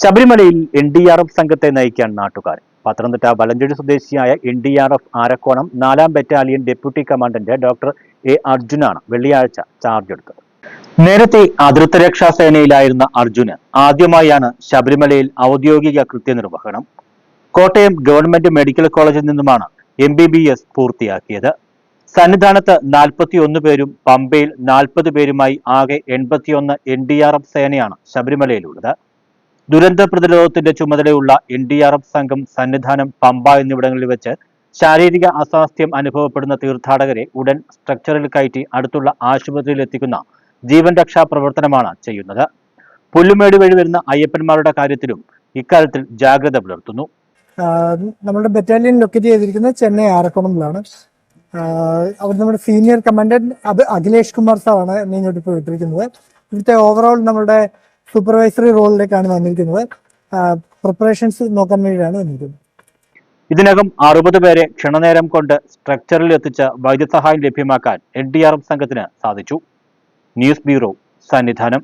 ശബരിമലയിൽ N D R F സംഘത്തെ നയിക്കാൻ നാട്ടുകാർ. പത്തനംതിട്ട വലഞ്ചേരി സ്വദേശിയായ N D R F Arakkonam നാലാം battalion deputy commandant doctor A അർജുനാണ് വെള്ളിയാഴ്ച ചാർജ് എടുത്തത്. നേരത്തെ അതിർത്തി രക്ഷാ സേനയിലായിരുന്ന അർജുന് ആദ്യമായാണ് ശബരിമലയിൽ ഔദ്യോഗിക കൃത്യനിർവഹണം. കോട്ടയം ഗവൺമെന്റ് മെഡിക്കൽ കോളേജിൽ നിന്നുമാണ് എം ബി ബി എസ് പൂർത്തിയാക്കിയത്. സന്നിധാനത്ത് നാൽപ്പത്തിയൊന്ന് പേരും പമ്പയിൽ നാൽപ്പത് പേരുമായി ആകെ എൺപത്തിയൊന്ന് എൻ ഡി ആർ എഫ് സേനയാണ് ശബരിമലയിലുള്ളത്. ദുരന്ത പ്രതിരോധത്തിന്റെ ചുമതലയുള്ള എൻ ഡി ആർ എഫ് സംഘം സന്നിധാനം പമ്പ എന്നിവിടങ്ങളിൽ വെച്ച് ശാരീരിക അസ്വാസ്ഥ്യം അനുഭവപ്പെടുന്ന തീർത്ഥാടകരെ ഉടൻ സ്ട്രക്ചറിൽ കയറ്റി അടുത്തുള്ള ആശുപത്രിയിൽ എത്തിക്കുന്ന ജീവൻ രക്ഷാ പ്രവർത്തനമാണ് ചെയ്യുന്നത്. പുല്ലുമേട് വഴി വരുന്ന അയ്യപ്പന്മാരുടെ കാര്യത്തിലും ഇക്കാര്യത്തിൽ ജാഗ്രത പുലർത്തുന്നു. നമ്മുടെ ബറ്റാലിയൻ ലൊക്കേറ്റ് ചെയ്തിരിക്കുന്നത് ചെന്നൈ ആരക്കോണമിലാണ് അവർ നമ്മുടെ സീനിയർ കമാൻഡന്റ് അഖിലേഷ് കുമാർ സാറാണ് ഇങ്ങോട്ട് ഇപ്പോൾ ഇവിടുത്തെ ഓവറോൾ നമ്മുടെ സൂപ്പർവൈസറി റോളിലേക്കാണ് വന്നിരിക്കുന്നത്. പ്രിപ്പറേഷൻസ് നോക്കാൻ വേണ്ടിയാണ് വന്നിരിക്കുന്നത്. ഇതിനകം അറുപത് പേരെ ക്ഷണനേരം കൊണ്ട് സ്ട്രക്ചറിൽ എത്തിച്ച് വൈദ്യസഹായം ലഭ്യമാക്കാൻ എൻ ഡി ആർ എഫ് സംഘത്തിന് സാധിച്ചു. News bureau Sannidhanam.